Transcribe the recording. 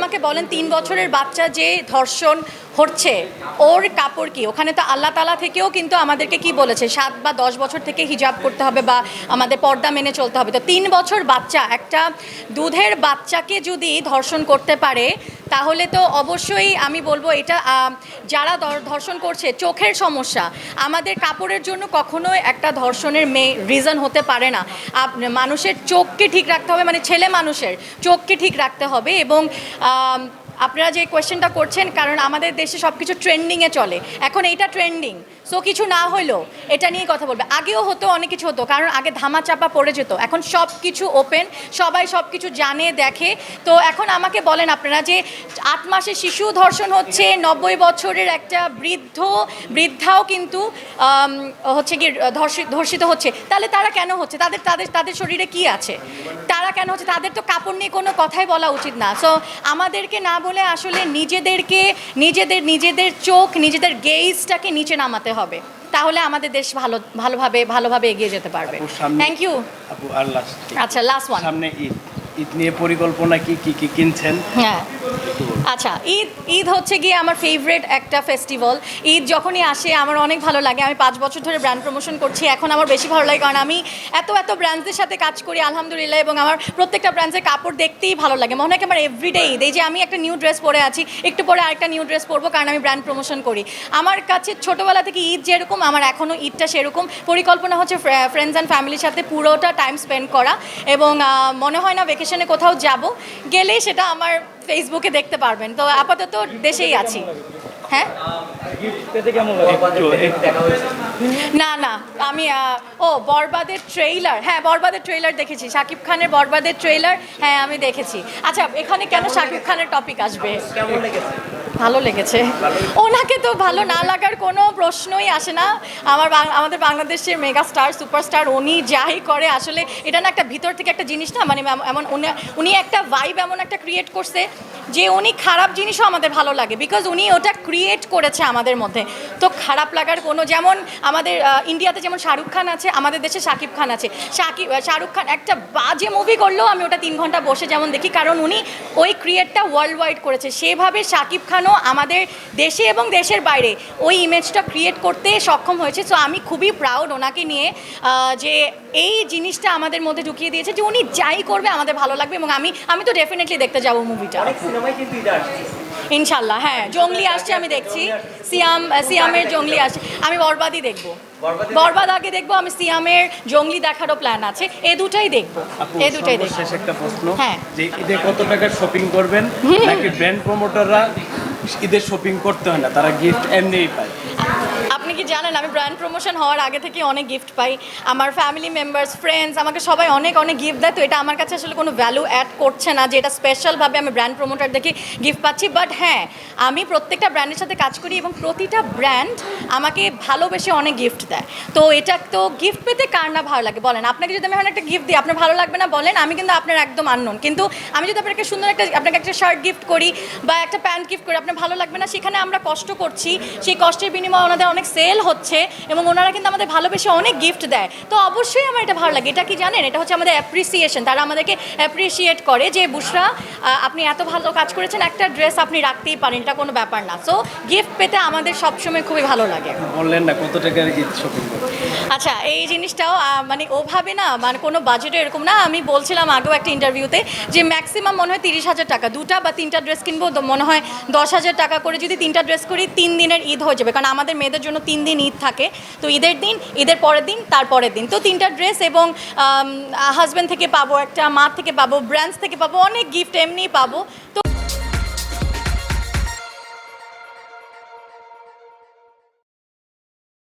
আমাকে বলেন তিন বছরের বাচ্চা যে ধর্ষণ হচ্ছে, ওর কাপড় কি? ওখানে তো আল্লাহ তালা থেকেও কিন্তু আমাদেরকে কি বলেছে? সাত বা দশ বছর থেকে হিজাব করতে হবে বা আমাদের পর্দা মেনে চলতে হবে। তো তিন বছর বাচ্চা, একটা দুধের বাচ্চাকে যদি ধর্ষণ করতে পারে তাহলে তো অবশ্যই আমি বলব এটা যারা ধর্ষণ করছে, চোখের সমস্যা, আমাদের কাপড়ের জন্য কখনোই একটা ধর্ষণের মে রিজন হতে পারে না। মানুষের চোখকে ঠিক রাখতে হবে মানে ছেলে মানুষের চোখকে ঠিক রাখতে হবে এবং আপনারা যে কোয়েশ্চেনটা করছেন, কারণ আমাদের দেশে সব কিছু ট্রেন্ডিংয়ে চলে। এখন এইটা ট্রেন্ডিং সো কিছু না হলেও এটা নিয়ে কথা বলবে। আগেও হতো, অনেক কিছু হতো, কারণ আগে ধামা চাপা পড়ে যেত। এখন সব কিছু ওপেন সবাই সব কিছু জানে, দেখে। তো এখন আমাকে বলেন আপনারা যে আট মাসে শিশু ধর্ষণ হচ্ছে, নব্বই বছরের একটা বৃদ্ধ, বৃদ্ধাও কিন্তু হচ্ছে কি ধর্ষিত হচ্ছে। তাহলে তারা কেন হচ্ছে? তাদের তাদের তাদের শরীরে কি আছে? তারা কেন হচ্ছে? তাদের তো কাপড় নিয়ে কোনো কথাই বলা উচিত না। সো আমাদেরকে না বলে আসলে নিজেদেরকে নিজেদের নিজেদের চোখ নিজেদের গেইজটাকে নিচে নামাতে হবে। তাহলে আমাদের দেশ ভালো ভালোভাবে ভালোভাবে এগিয়ে যেতে পারবে। থ্যাংক ইউ আচ্ছা লাস্ট ওয়ান সামনে ঈদ। ঈদ নিয়ে পরিকল্পনা কি কি কি কিনছেন? হ্যাঁ। আচ্ছা ঈদ ঈদ হচ্ছে গিয়ে আমার ফেভারেট একটা ফেস্টিভ্যাল ঈদ যখনই আসে, আমার অনেক ভালো লাগে। আমি পাঁচ বছর ধরে ব্র্যান্ড প্রমোশন করছি, এখন আমার বেশি ভালো লাগে কারণ আমি এত এত ব্র্যান্ডসদের সাথে কাজ করি, আলহামদুলিল্লাহ, এবং আমার প্রত্যেকটা ব্র্যান্ডসের কাপড় দেখতেই ভালো লাগে। মনে হয় আমার এভরিডে ঈদ। এই যে আমি একটা নিউ ড্রেস পরে আছি, একটু পরে আরেকটা নিউ ড্রেস পরবো কারণ আমি ব্র্যান্ড প্রমোশন করি। আমার কাছে ছোটোবেলা থেকে ঈদ যেরকম, আমার এখনও ঈদটা সেরকম। পরিকল্পনা হচ্ছে ফ্রেন্ডস অ্যান্ড ফ্যামিলির সাথে পুরোটা টাইম স্পেন্ড করা, এবং মনে হয় না ভেকেশনে কোথাও যাব গেলে সেটা আমার ফেসবুকে দেখতে পারবেন। তো আপাতত দেশেই আছি। হ্যাঁ? না না, আমি ও, বরবাদের ট্রেইলার হ্যাঁ বরবাদের ট্রেইলার দেখেছি। শাকিব খানের বরবাদের ট্রেইলার হ্যাঁ আমি দেখেছি। আচ্ছা এখানে কেন শাকিব খানের টপিক আসবে? ভালো লেগেছে। ওনাকে তো ভালো না লাগার কোনো প্রশ্নই আসে না। আমার আমাদের বাংলাদেশের মেগা স্টার সুপারস্টার, উনি যাই করে, আসলে এটা না একটা ভিতর থেকে একটা জিনিস না মানে এমন উনি- উনি একটা ভাইব এমন একটা ক্রিয়েট করছে যে উনি খারাপ জিনিসও আমাদের ভালো লাগে বিকজ উনি ওটা ক্রিয়েট করেছে আমাদের মধ্যে। তো খারাপ লাগার কোনো, যেমন আমাদের ইন্ডিয়াতে যেমন শাহরুখ খান আছে, আমাদের দেশে শাকিব খান আছে। শাকিব শাহরুখ খান একটা বাজে মুভি করলেও আমি ওটা তিন ঘণ্টা বসে যেমন দেখি, কারণ উনি ওই ক্রিয়েটটা ওয়ার্ল্ড ওয়াইড করেছে। সেভাবে শাকিব খানও আমাদের দেশে এবং দেশের বাইরে ওই ইমেজটা ক্রিয়েট করতে সক্ষম হয়েছে। সো আমি খুবই প্রাউড ওনাকে নিয়ে যে এই জিনিসটা আমাদের মধ্যে ঢুকিয়ে দিয়েছে যে উনি যাই করবে আমাদের ভালো লাগবে এবং আমি আমি তো ডেফিনেটলি দেখতে যাব মুভিটা ইনশাল্লাহ হ্যাঁ জঙ্গলি আসছে আমি দেখছি। সিয়াম সিয়ামের জঙ্গলি আসছে। আমি বরবাদই দেখব। বরবাদ আগে দেখব আমি সিয়ামের জঙ্গলি দেখারও প্ল্যান আছে। এ দুটাই দেখব। এ দুটাই দেখব। সর্বশেষ একটা প্রশ্ন হ্যাঁ। যে ঈদে কত টাকার শপিং করবেন? নাকি ব্র্যান্ড প্রমোটাররা ঈদের শপিং করতে হয় না তারা গিফট এমনিই পায়। জানেন, আমি ব্র্যান্ড প্রমোশন হওয়ার আগে থেকে অনেক গিফট পাই। আমার ফ্যামিলি মেম্বার্স ফ্রেন্ডস আমাকে সবাই অনেক অনেক গিফট দেয়। তো এটা আমার কাছে আসলে কোনো ভ্যালু অ্যাড করছে না যে এটা স্পেশালভাবে আমি ব্র্যান্ড প্রমোটার দেখে গিফট পাচ্ছি। বাট হ্যাঁ আমি প্রত্যেকটা ব্র্যান্ডের সাথে কাজ করি এবং প্রতিটা ব্র্যান্ড আমাকে ভালোবেসে অনেক গিফট দেয়। তো এটা তো গিফট পেতে কার না ভালো লাগে? বলেন, আপনাকে যদি আমি একটা গিফট দিই, আপনার ভালো লাগবে না? বলেন, আমি কিন্তু আপনার একদম আননোন কিন্তু আমি যদি আপনাকে সুন্দর একটা, আপনাকে একটা শার্ট গিফট করি বা একটা প্যান্ট গিফট করি, আপনার ভালো লাগবে না? সেখানে আমরা কষ্ট করছি। সেই কষ্টের বিনিময়ে ওনাদের অনেক সেল হচ্ছে এবং ওনারা কিন্তু আমাদের ভালোবেসে অনেক গিফট দেয়। তো অবশ্যই আমার এটা ভালো লাগে। এটা কি জানেন? এটা হচ্ছে আমাদের অ্যাপ্রিসিয়েশন তারা আমাদেরকে অ্যাপ্রিসিয়েট করে যে, বুসরা আপনি এত ভালো কাজ করেছেন। একটা ড্রেস আপনি রাখতেই পারেন। এটা কোনো ব্যাপার না। সো গিফট পেতে আমাদের সবসময় খুবই ভালো লাগে। বললেন না, কত টাকার শপিং আচ্ছা এই জিনিসটাও মানে ওভাবে না মানে কোনো বাজেটে এরকম না। আমি বলছিলাম আগেও একটা ইন্টারভিউতে যে ম্যাক্সিমাম মনে হয় তিরিশ হাজার টাকা। দুটা বা তিনটা ড্রেস কিনবো মনে হয় দশ হাজার টাকা করে যদি তিনটা ড্রেস করি, তিন দিনের ঈদ হয়ে যাবে। কারণ আমাদের মেয়েদের জন্য তিন দিন ঈদ থাকে। তো ঈদের দিন, ঈদের পরের দিন তারপরের দিন। তো তিনটা ড্রেস এবং হাজব্যান্ড থেকে পাবো একটা মা থেকে পাবো ব্র্যান্ডস থেকে পাবো, অনেক গিফট এমনিই পাবো। তো